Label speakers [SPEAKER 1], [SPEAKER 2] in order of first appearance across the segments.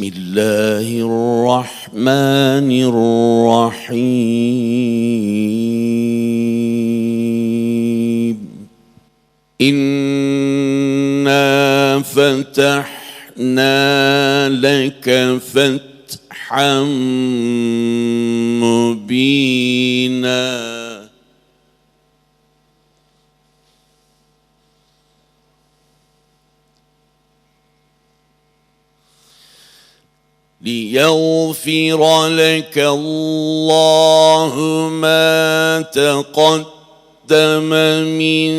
[SPEAKER 1] بسم الله الرحمن الرحيم. إنا فتحنا لك فتحا مبينا. ليغفر لك الله ما تقدم من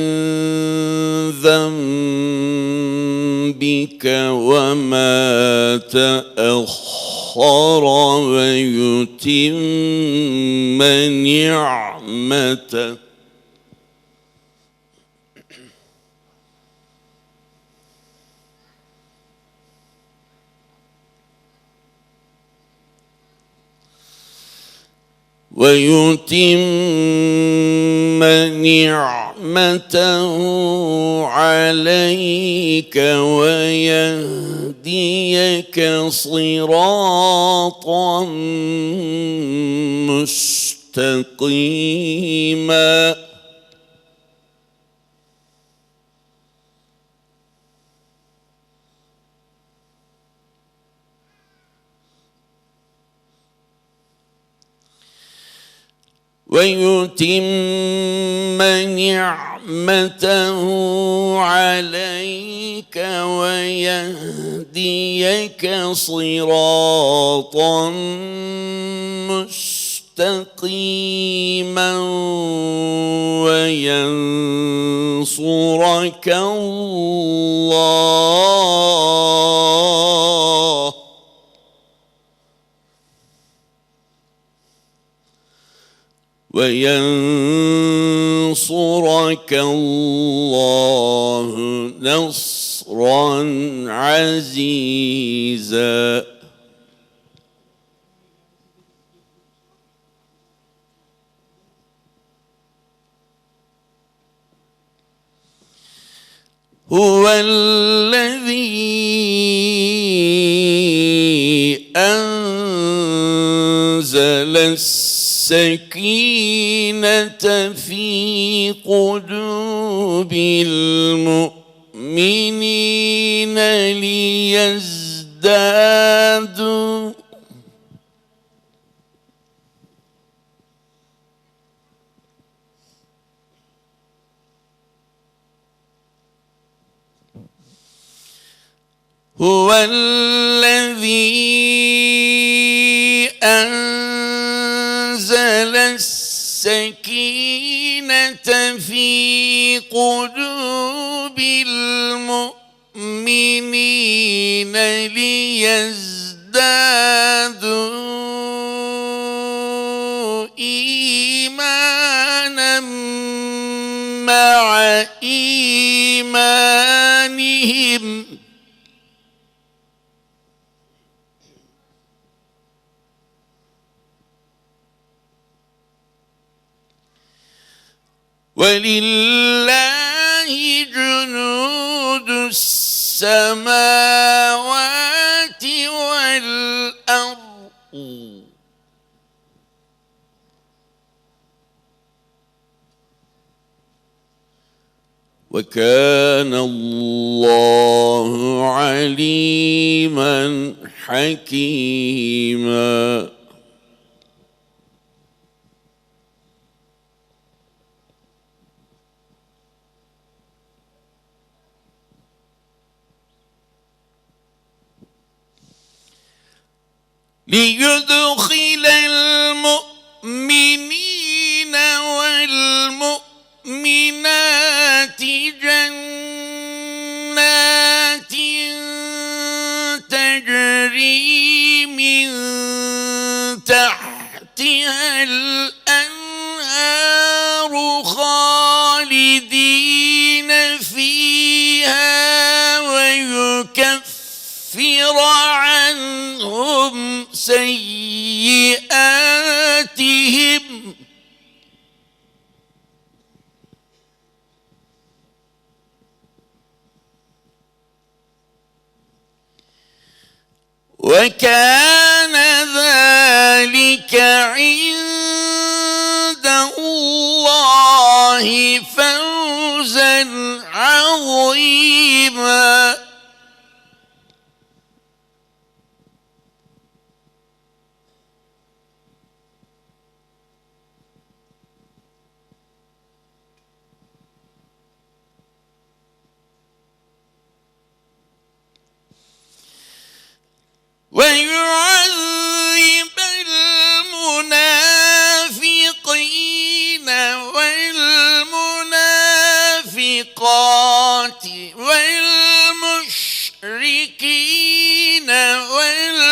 [SPEAKER 1] ذنبك وما تأخر ويتم نعمته. ويتم نعمته عليك ويهديك صراطا مستقيما. ويتم نعمته عليك ويهديك صراطا مستقيما وينصرك الله. وينصرك الله نصرا عزيزا. هو الذي أنزل السكينة في قلوب المؤمنين ليزدادوا. هو الذي أنزل السكينة في قلوب المؤمنين ليزدادوا إيمانا مع إيمانهم ولله جنود السماوات والأرض. وكان الله عليما حكيما. ليدخل Quem quer? ويعذب المنافقين والمنافقات والمشركين والمشركات.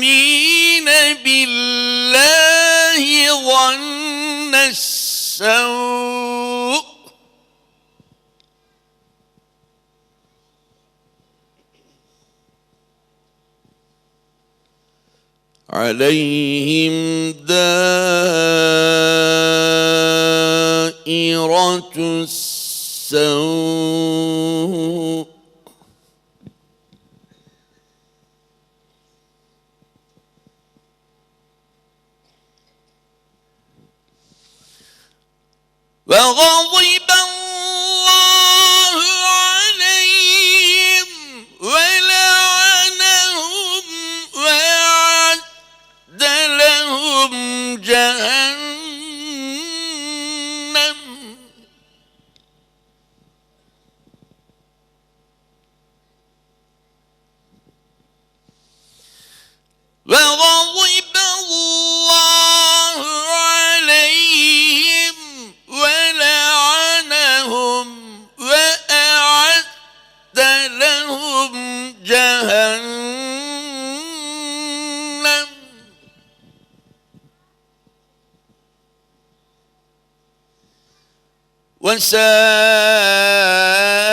[SPEAKER 1] الظانين بالله ظن السوء عليهم دائرة السوء وغضب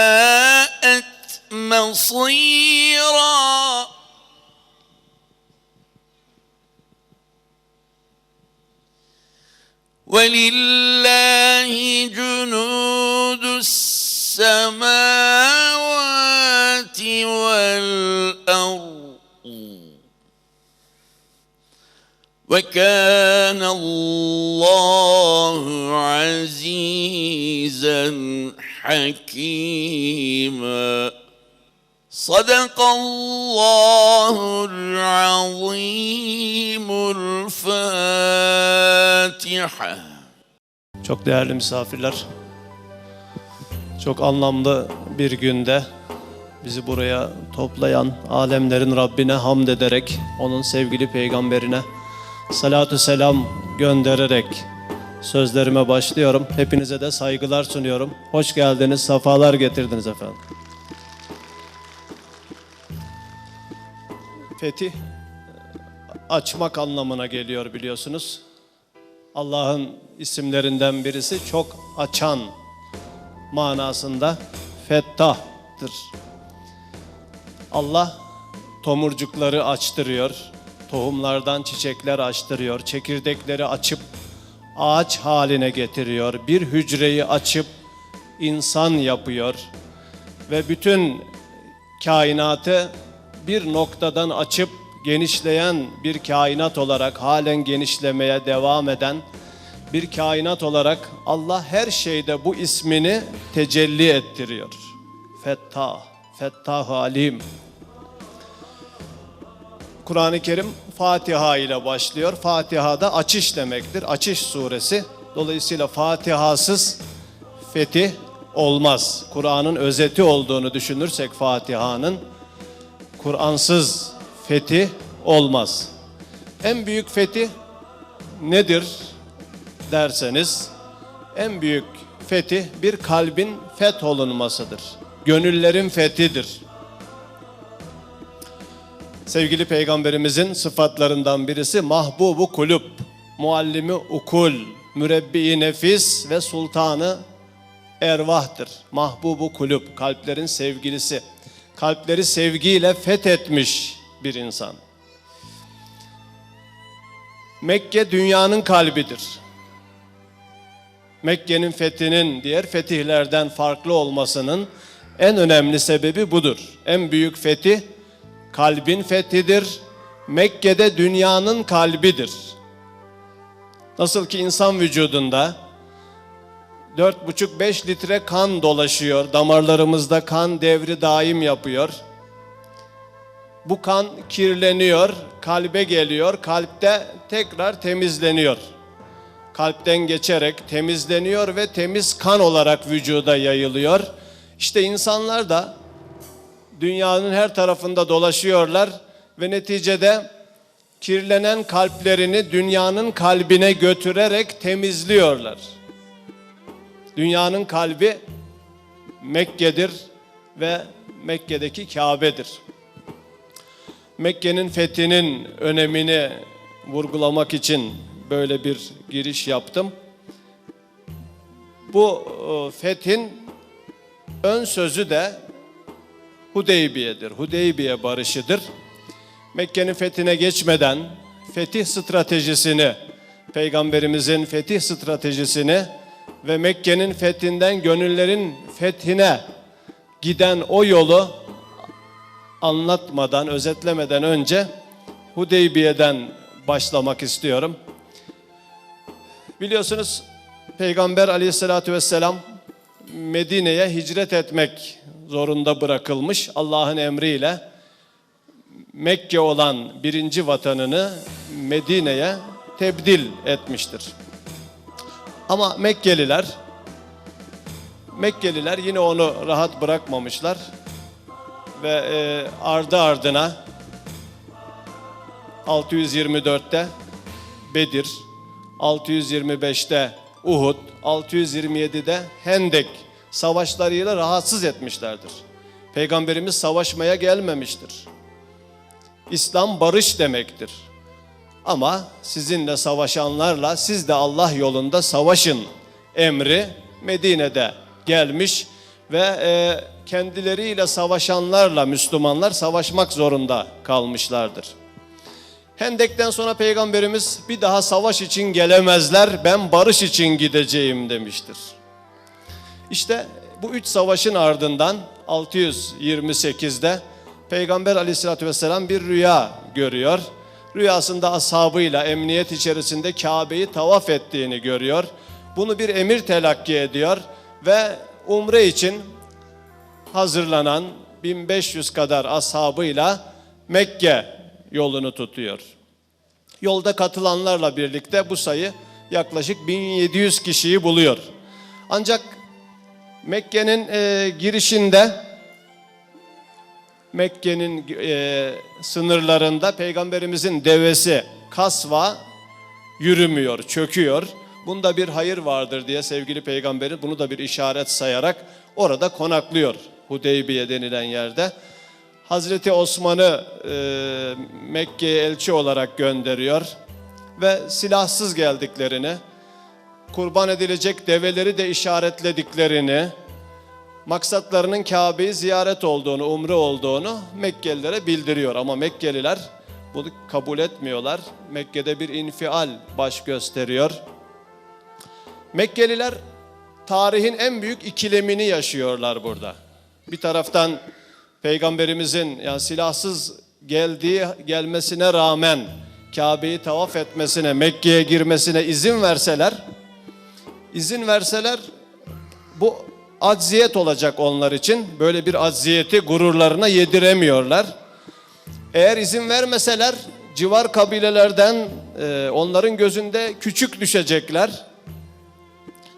[SPEAKER 1] وساءت مصيرا. ولله جنود السماوات وكان الله عزيزا حكيما صدق الله العظيم الفاتحه
[SPEAKER 2] Çok değerli misafirler, çok anlamlı bir günde bizi buraya toplayan alemlerin Rabbine hamd ederek, onun sevgili peygamberine salatü selam göndererek sözlerime başlıyorum. Hepinize de saygılar sunuyorum. Hoş geldiniz, safalar getirdiniz efendim. Fetih açmak anlamına geliyor biliyorsunuz. Allah'ın isimlerinden birisi çok açan manasında Fettah'tır. Allah tomurcukları açtırıyor, tohumlardan çiçekler açtırıyor, çekirdekleri açıp ağaç haline getiriyor, bir hücreyi açıp insan yapıyor ve bütün kainatı bir noktadan açıp genişleyen bir kainat olarak halen genişlemeye devam eden bir kainat olarak Allah her şeyde bu ismini tecelli ettiriyor. Fettah, Fettah Alim. Kur'an-ı Kerim Fatiha ile başlıyor. Fatiha da açış demektir. Açış suresi. Dolayısıyla Fatihasız fetih olmaz. Kur'an'ın özeti olduğunu düşünürsek Fatiha'nın Kur'ansız fetih olmaz. En büyük fetih nedir derseniz en büyük fetih bir kalbin fetholunmasıdır. Gönüllerin fethidir. Sevgili peygamberimizin sıfatlarından birisi mahbubu kulüp, muallimi ukul, mürebbi nefis ve sultanı ervahtır. Mahbubu kulüp, kalplerin sevgilisi. Kalpleri sevgiyle fethetmiş bir insan. Mekke dünyanın kalbidir. Mekke'nin fethinin diğer fetihlerden farklı olmasının en önemli sebebi budur. En büyük fetih kalbin fethidir. Mekke'de dünyanın kalbidir. Nasıl ki insan vücudunda 4,5-5 litre kan dolaşıyor. Damarlarımızda kan devri daim yapıyor. Bu kan kirleniyor, kalbe geliyor, kalpte tekrar temizleniyor. Kalpten geçerek temizleniyor ve temiz kan olarak vücuda yayılıyor. İşte insanlar da dünyanın her tarafında dolaşıyorlar ve neticede kirlenen kalplerini dünyanın kalbine götürerek temizliyorlar. Dünyanın kalbi Mekke'dir ve Mekke'deki Kabe'dir. Mekke'nin fethinin önemini vurgulamak için böyle bir giriş yaptım. Bu e, fethin ön sözü de Hudeybiye'dir. Hudeybiye barışıdır. Mekke'nin fethine geçmeden fetih stratejisini, Peygamberimizin fetih stratejisini ve Mekke'nin fethinden gönüllerin fethine giden o yolu anlatmadan, özetlemeden önce Hudeybiye'den başlamak istiyorum. Biliyorsunuz Peygamber aleyhissalatü vesselam Medine'ye hicret etmek zorunda bırakılmış Allah'ın emriyle. Mekke olan birinci vatanını Medine'ye tebdil etmiştir. Ama Mekkeliler Mekkeliler yine onu rahat bırakmamışlar ve e, ardı ardına 624'te Bedir, 625'te Uhud, 627'de Hendek savaşlarıyla rahatsız etmişlerdir. Peygamberimiz savaşmaya gelmemiştir. İslam barış demektir. Ama sizinle savaşanlarla siz de Allah yolunda savaşın emri Medine'de gelmiş ve e, kendileriyle savaşanlarla Müslümanlar savaşmak zorunda kalmışlardır. Hendek'ten sonra Peygamberimiz bir daha savaş için gelemezler, ben barış için gideceğim demiştir. İşte bu üç savaşın ardından 628'de Peygamber aleyhissalatü vesselam bir rüya görüyor. Rüyasında ashabıyla emniyet içerisinde Kabe'yi tavaf ettiğini görüyor. Bunu bir emir telakki ediyor ve umre için hazırlanan 1500 kadar ashabıyla Mekke yolunu tutuyor. Yolda katılanlarla birlikte bu sayı yaklaşık 1700 kişiyi buluyor. Ancak Mekke'nin e, girişinde Mekke'nin e, sınırlarında peygamberimizin devesi kasva yürümüyor, çöküyor. Bunda bir hayır vardır diye sevgili peygamberi bunu da bir işaret sayarak orada konaklıyor Hudeybiye denilen yerde. Hazreti Osman'ı e, Mekke'ye elçi olarak gönderiyor ve silahsız geldiklerini, kurban edilecek develeri de işaretlediklerini, maksatlarının Kabe'yi ziyaret olduğunu, umre olduğunu Mekkelilere bildiriyor. Ama Mekkeliler bunu kabul etmiyorlar. Mekke'de bir infial baş gösteriyor. Mekkeliler tarihin en büyük ikilemini yaşıyorlar burada. Bir taraftan Peygamberimizin yani silahsız geldiği gelmesine rağmen Kabe'yi tavaf etmesine, Mekke'ye girmesine izin verseler, izin verseler bu acziyet olacak onlar için. Böyle bir acziyeti gururlarına yediremiyorlar. Eğer izin vermeseler civar kabilelerden e, onların gözünde küçük düşecekler.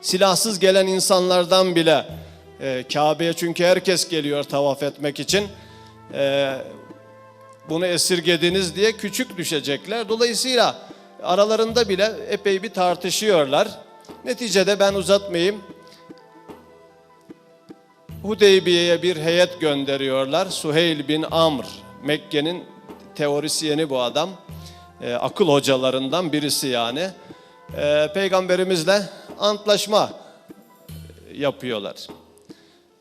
[SPEAKER 2] Silahsız gelen insanlardan bile e, Kabe'ye çünkü herkes geliyor tavaf etmek için. E, bunu esirgediniz diye küçük düşecekler. Dolayısıyla aralarında bile epey bir tartışıyorlar. Neticede ben uzatmayayım. Hudeybiye'ye bir heyet gönderiyorlar. Suheyl bin Amr, Mekke'nin teorisyeni bu adam. E, akıl hocalarından birisi yani. E, Peygamberimizle antlaşma yapıyorlar.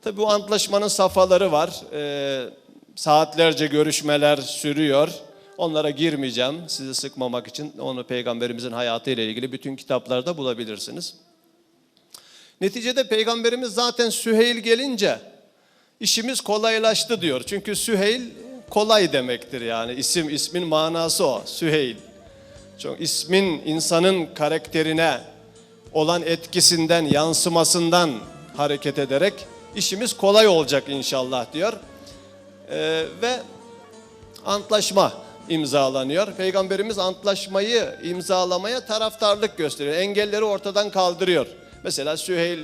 [SPEAKER 2] Tabi bu antlaşmanın safhaları var. E, saatlerce görüşmeler sürüyor. Onlara girmeyeceğim sizi sıkmamak için. Onu peygamberimizin hayatıyla ilgili bütün kitaplarda bulabilirsiniz. Neticede Peygamberimiz zaten Süheyl gelince işimiz kolaylaştı diyor. Çünkü Süheyl kolay demektir yani isim ismin manası o Süheyl. Çok ismin insanın karakterine olan etkisinden, yansımasından hareket ederek işimiz kolay olacak inşallah diyor. Ee, ve antlaşma imzalanıyor. Peygamberimiz antlaşmayı imzalamaya taraftarlık gösteriyor. Engelleri ortadan kaldırıyor. Mesela Süheyl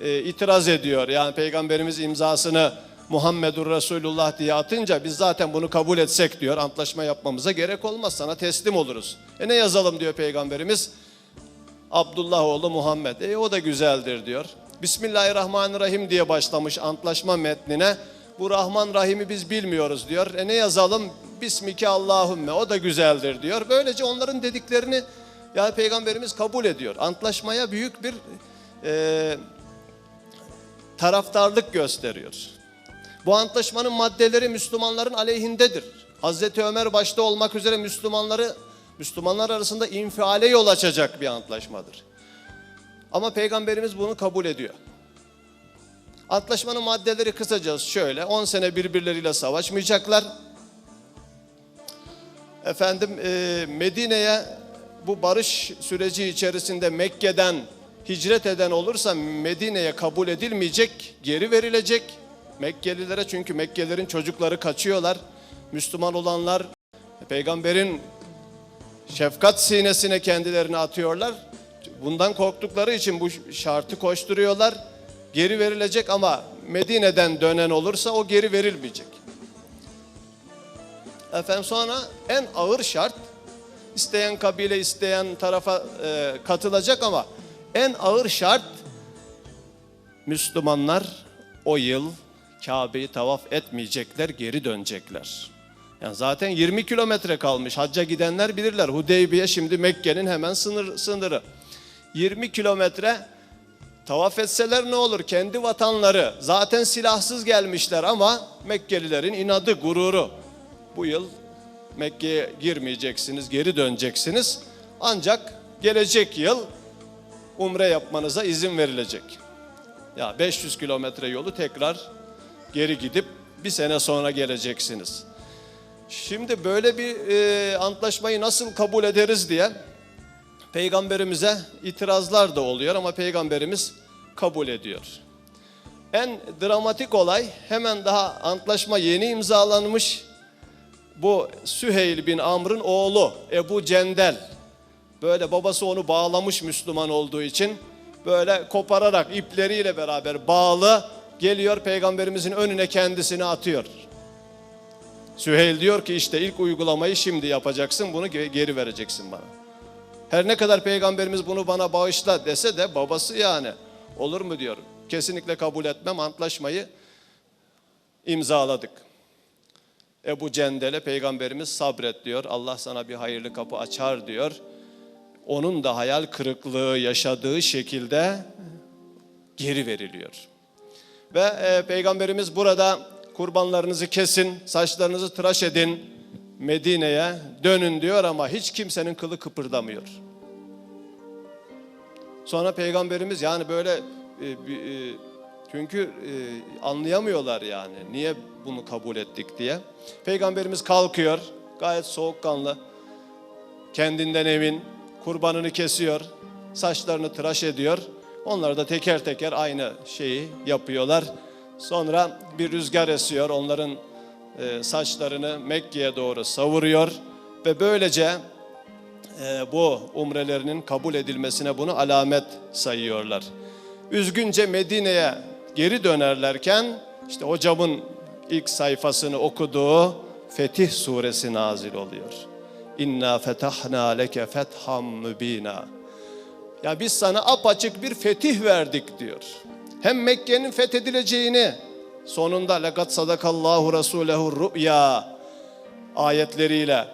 [SPEAKER 2] e, itiraz ediyor. Yani Peygamberimiz imzasını Muhammedur Resulullah diye atınca biz zaten bunu kabul etsek diyor. Antlaşma yapmamıza gerek olmaz. Sana teslim oluruz. E ne yazalım diyor Peygamberimiz? Abdullah oğlu Muhammed. E o da güzeldir diyor. Bismillahirrahmanirrahim diye başlamış antlaşma metnine. Bu Rahman Rahim'i biz bilmiyoruz diyor. E ne yazalım? Bismike Allahümme. O da güzeldir diyor. Böylece onların dediklerini yani Peygamberimiz kabul ediyor. Antlaşmaya büyük bir e, taraftarlık gösteriyor. Bu antlaşmanın maddeleri Müslümanların aleyhindedir. Hazreti Ömer başta olmak üzere Müslümanları Müslümanlar arasında infiale yol açacak bir antlaşmadır. Ama Peygamberimiz bunu kabul ediyor. Antlaşmanın maddeleri kısaca şöyle. 10 sene birbirleriyle savaşmayacaklar. Efendim e, Medine'ye bu barış süreci içerisinde Mekke'den hicret eden olursa Medine'ye kabul edilmeyecek, geri verilecek. Mekkelilere çünkü Mekkelilerin çocukları kaçıyorlar. Müslüman olanlar peygamberin şefkat sinesine kendilerini atıyorlar. Bundan korktukları için bu şartı koşturuyorlar. Geri verilecek ama Medine'den dönen olursa o geri verilmeyecek. Efendim sonra en ağır şart isteyen kabile isteyen tarafa e, katılacak ama en ağır şart Müslümanlar o yıl Kabe'yi tavaf etmeyecekler, geri dönecekler. Yani zaten 20 kilometre kalmış. Hacca gidenler bilirler. Hudeybiye şimdi Mekke'nin hemen sınır, sınırı. 20 kilometre tavaf etseler ne olur? Kendi vatanları zaten silahsız gelmişler ama Mekkelilerin inadı, gururu. Bu yıl Mekke'ye girmeyeceksiniz, geri döneceksiniz. Ancak gelecek yıl umre yapmanıza izin verilecek. Ya 500 kilometre yolu tekrar geri gidip bir sene sonra geleceksiniz. Şimdi böyle bir e, antlaşmayı nasıl kabul ederiz diye peygamberimize itirazlar da oluyor ama peygamberimiz kabul ediyor. En dramatik olay hemen daha antlaşma yeni imzalanmış. Bu Süheyl bin Amr'ın oğlu Ebu Cendel. Böyle babası onu bağlamış Müslüman olduğu için böyle kopararak ipleriyle beraber bağlı geliyor peygamberimizin önüne kendisini atıyor. Süheyl diyor ki işte ilk uygulamayı şimdi yapacaksın bunu ge- geri vereceksin bana. Her ne kadar peygamberimiz bunu bana bağışla dese de babası yani olur mu diyor. Kesinlikle kabul etmem antlaşmayı imzaladık. Ebu Cendel'e peygamberimiz sabret diyor. Allah sana bir hayırlı kapı açar diyor. Onun da hayal kırıklığı yaşadığı şekilde geri veriliyor. Ve e, peygamberimiz burada kurbanlarınızı kesin, saçlarınızı tıraş edin, Medine'ye dönün diyor ama hiç kimsenin kılı kıpırdamıyor. Sonra peygamberimiz yani böyle e, e, çünkü e, anlayamıyorlar yani niye bunu kabul ettik diye. Peygamberimiz kalkıyor gayet soğukkanlı, kendinden emin, kurbanını kesiyor, saçlarını tıraş ediyor. Onlar da teker teker aynı şeyi yapıyorlar. Sonra bir rüzgar esiyor, onların saçlarını Mekke'ye doğru savuruyor ve böylece e, bu umrelerinin kabul edilmesine bunu alamet sayıyorlar. Üzgünce Medine'ye geri dönerlerken işte hocamın ilk sayfasını okuduğu Fetih suresi nazil oluyor. İnna fetahna leke fetham mübina. Ya biz sana apaçık bir fetih verdik diyor. Hem Mekke'nin fethedileceğini sonunda lekat sadakallahu rasulehu rü'ya ayetleriyle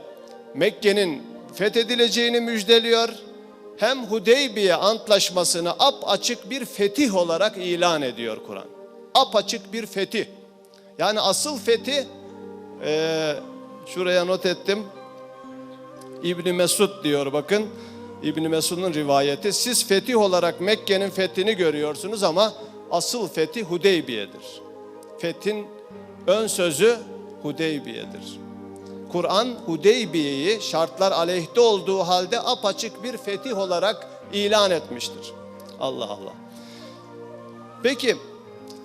[SPEAKER 2] Mekke'nin fethedileceğini müjdeliyor. Hem Hudeybiye antlaşmasını apaçık bir fetih olarak ilan ediyor Kur'an. Apaçık bir fetih. Yani asıl fetih eee, şuraya not ettim. İbni Mesud diyor bakın. İbn Mesud'un rivayeti. Siz fetih olarak Mekke'nin fethini görüyorsunuz ama asıl fetih Hudeybiye'dir. Fethin ön sözü Hudeybiye'dir. Kur'an Hudeybiye'yi şartlar aleyhte olduğu halde apaçık bir fetih olarak ilan etmiştir. Allah Allah. Peki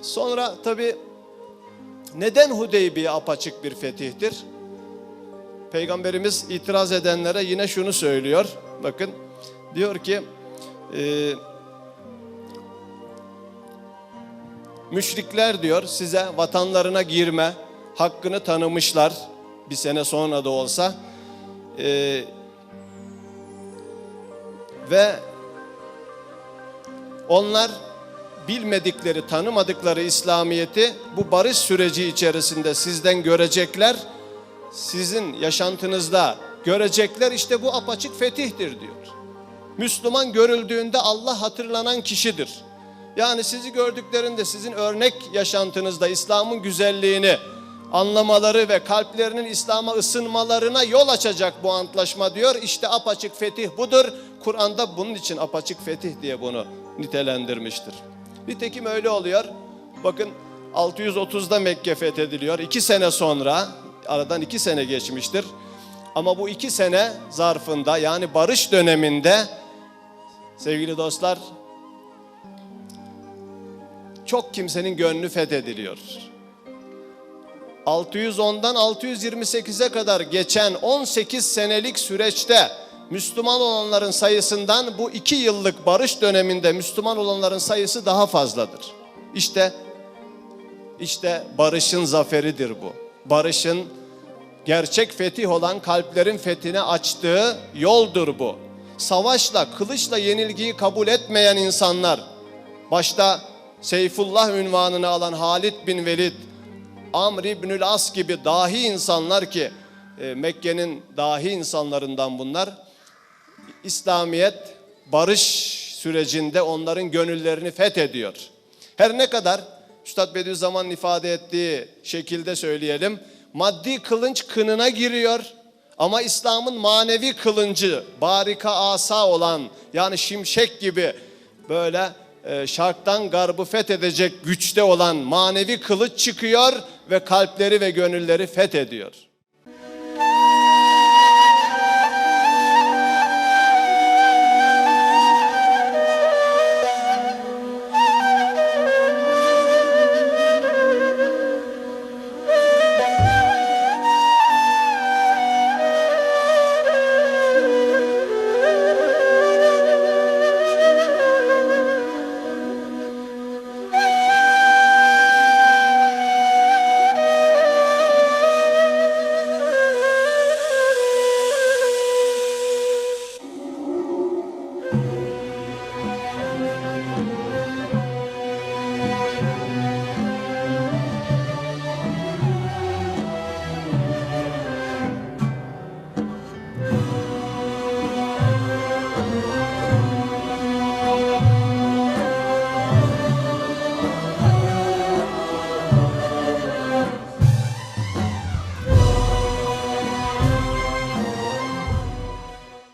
[SPEAKER 2] sonra tabi neden Hudeybiye apaçık bir fetihtir? Peygamberimiz itiraz edenlere yine şunu söylüyor. Bakın diyor ki e, müşrikler diyor size vatanlarına girme hakkını tanımışlar bir sene sonra da olsa E, ve onlar bilmedikleri, tanımadıkları İslamiyeti bu barış süreci içerisinde sizden görecekler. Sizin yaşantınızda görecekler işte bu apaçık fetihtir diyor. Müslüman görüldüğünde Allah hatırlanan kişidir. Yani sizi gördüklerinde sizin örnek yaşantınızda İslam'ın güzelliğini anlamaları ve kalplerinin İslam'a ısınmalarına yol açacak bu antlaşma diyor. İşte apaçık fetih budur. Kur'an'da bunun için apaçık fetih diye bunu nitelendirmiştir. Nitekim öyle oluyor. Bakın 630'da Mekke fethediliyor. İki sene sonra, aradan iki sene geçmiştir. Ama bu iki sene zarfında yani barış döneminde sevgili dostlar çok kimsenin gönlü fethediliyor. 610'dan 628'e kadar geçen 18 senelik süreçte Müslüman olanların sayısından bu iki yıllık barış döneminde Müslüman olanların sayısı daha fazladır. İşte işte barışın zaferidir bu. Barışın gerçek fetih olan kalplerin fethine açtığı yoldur bu. Savaşla, kılıçla yenilgiyi kabul etmeyen insanlar, başta Seyfullah ünvanını alan Halid bin Velid, Amr İbnül As gibi dahi insanlar ki e, Mekke'nin dahi insanlarından bunlar. İslamiyet barış sürecinde onların gönüllerini fethediyor. Her ne kadar Üstad Bediüzzaman'ın ifade ettiği şekilde söyleyelim. Maddi kılınç kınına giriyor ama İslam'ın manevi kılıncı barika asa olan yani şimşek gibi böyle şarktan garbı fethedecek güçte olan manevi kılıç çıkıyor ve kalpleri ve gönülleri fethediyor.